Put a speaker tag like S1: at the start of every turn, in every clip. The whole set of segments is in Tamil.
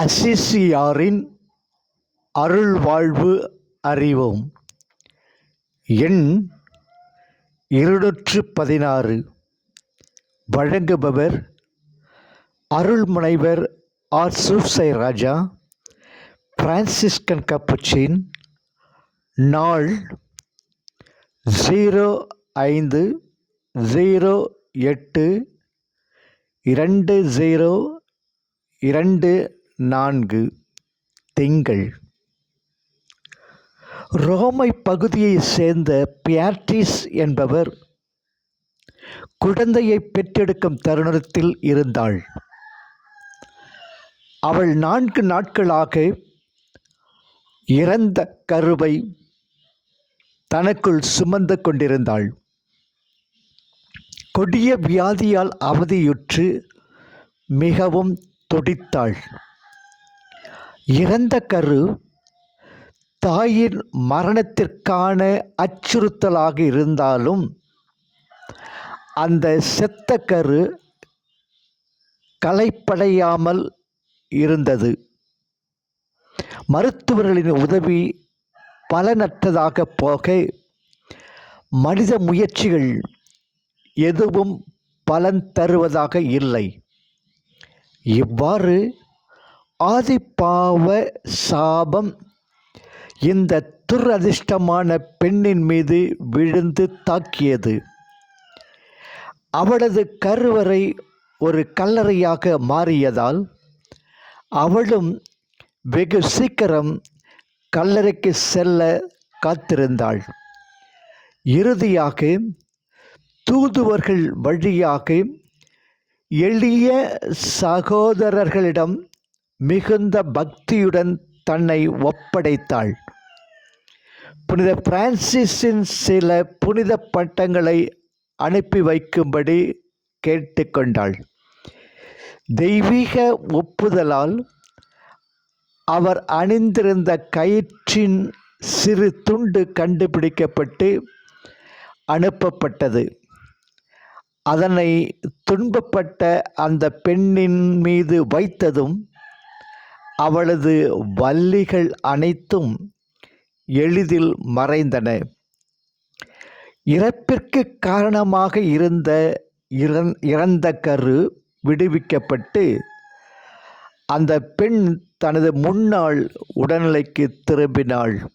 S1: அசிசியாரின் அருள்வாழ்வு அறிவோம். எண் இருநூற்று பதினாறு வழங்குபவர் அருள்முனைவர் R. Soosai Raja Franciscan Capuchin நாள் ஜீரோ ஐந்து ஜீரோ எட்டு இரண்டு ஜீரோ இரண்டு நான்கு திங்கள். ரோமை பகுதியைச் சேர்ந்த பியாட்ரிஸ் என்பவர் குழந்தையை பெற்றெடுக்கும் தருணத்தில் இருந்தாள். அவள் நான்கு நாட்களாக இறந்த கருவை தனக்குள் சுமந்து கொண்டிருந்தாள். கொடிய வியாதியால் அவதியுற்று மிகவும் துடித்தாள். இறந்த கரு தாயின் மரணத்திற்கான அச்சுறுத்தலாக இருந்தாலும் அந்த செத்த கரு கலைப்படையாமல் இருந்தது. மருத்துவர்களின் உதவி பலனற்றதாக போக மனித முயற்சிகள் எதுவும் பலன் தருவதாக இல்லை. இவ்வாறு ஆதிப்பாவ சாபம். இந்த துரதிர்ஷ்டமான பெண்ணின் மீது விழுந்து தாக்கியது. அவளது கருவறை ஒரு கல்லறையாக மாறியதால் அவளும் வெகு சீக்கிரம் கல்லறைக்கு செல்ல காத்திருந்தாள். இறுதியாக தூதுவர்கள் வழியாக எளிய சகோதரர்களிடம் மிகுந்த பக்தியுடன் தன்னை ஒப்படைத்தாள். புனித பிரான்சிஸின் சில புனித பட்டங்களை அனுப்பி வைக்கும்படி கேட்டுக்கொண்டாள். தெய்வீக ஒப்புதலால் அவர் அணிந்திருந்த கயிற்றின் சிறு துண்டு கண்டுபிடிக்கப்பட்டு அனுப்பப்பட்டது. அதனை துன்பப்பட்ட அந்த பெண்ணின் மீது வைத்ததும் அவளது வள்ளிகள் அனைத்தும் எளிதில் மறைந்தன. இறப்பிற்கு காரணமாக இருந்த இறந் இறந்த கரு விடுவிக்கப்பட்டு அந்த பெண் தனது முன்னாள் உடல்நிலைக்கு திரும்பினாள்.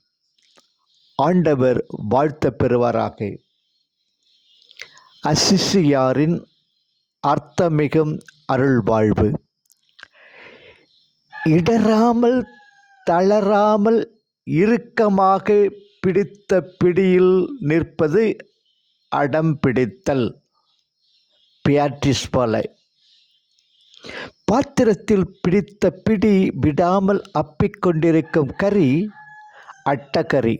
S1: ஆண்டவர் வாழ்த்த பெறுவாராக. அசிசியாரின் அர்த்தமிகும் அருள்வாழ்வு. இடராமல் தளராமல் இறுக்கமாக பிடித்த பிடியில் நிற்பது அடம் பிடித்தல். பியாட்ரிஸ் போல. பாத்திரத்தில் பிடித்த பிடி விடாமல் அப்பிக்கொண்டிருக்கும் கறி அட்டக்கறி.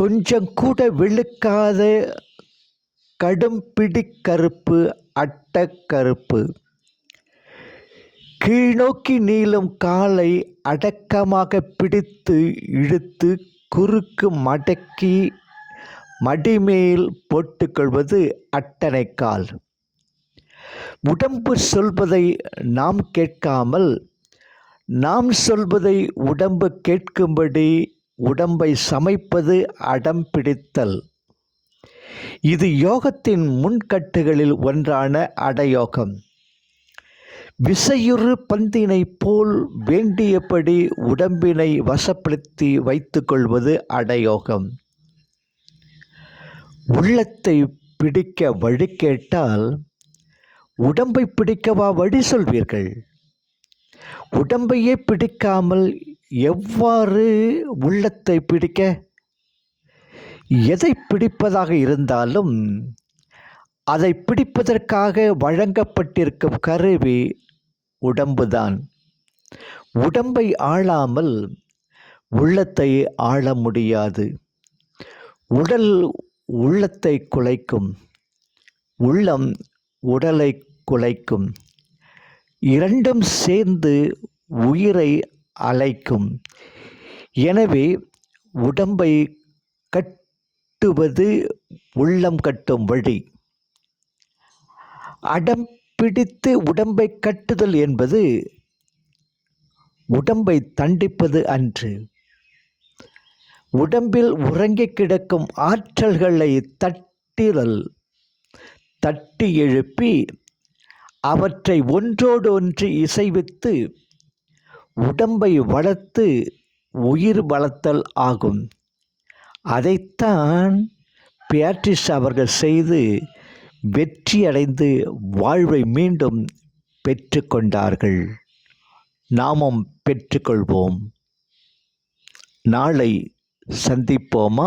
S1: கொஞ்சம் கூட வெளுக்காத கடும் பிடி கருப்பு அட்டக்கருப்பு. கீழ்நோக்கி நீளும் காலை அடக்கமாக பிடித்து இழுத்து குறுக்கு மடக்கி மடிமேல் போட்டுக்கொள்வது அட்டனைக்கால் உடம்பு சொல்வதை நாம் கேட்காமல் நாம் சொல்வதை உடம்பு கேட்கும்படி உடம்பை சமைப்பது அடம் பிடித்தல். இது யோகத்தின் முன்கட்டுகளில் ஒன்றான அடயோகம். விசையுறு பந்தினை போல் வேண்டியபடி உடம்பினை வசப்படுத்தி வைத்துக்கொள்வது அடயோகம். உள்ளத்தை பிடிக்க வழி கேட்டால் உடம்பை பிடிக்கவா வழி சொல்வீர்கள்? உடம்பையே பிடிக்காமல் எவ்வாறு உள்ளத்தை பிடிக்க? எதை பிடிப்பதாக இருந்தாலும் அதை பிடிப்பதற்காக வழங்கப்பட்டிருக்கும் கருவி உடம்புதான். உடம்பை ஆளாமல் உள்ளத்தை ஆள முடியாது. உடல் உள்ளத்தை குலைக்கும். உள்ளம் உடலை குலைக்கும். இரண்டும் சேர்ந்து உயிரை அலைக்கும் எனவே உடம்பை கட்டுவது உள்ளம் கட்டும் வழி. அடம் பிடித்து உடம்பை கட்டுதல் என்பது உடம்பை தண்டிப்பது அன்று. உடம்பில் உறங்கிக் கிடக்கும் ஆற்றல்களை தட்டிதல் தட்டி எழுப்பி அவற்றை ஒன்றோடு ஒன்று இசைவித்து உடம்பை வளர்த்து உயிர் வளர்த்தல் ஆகும். அதைத்தான் பியாட்ரிஸ் அவர்கள் செய்து வெற்றியடைந்து வாழ்வை மீண்டும் பெற்றுக்கொண்டார்கள். நாமும் பெற்றுக்கொள்வோம். நாளை சந்திப்போமா?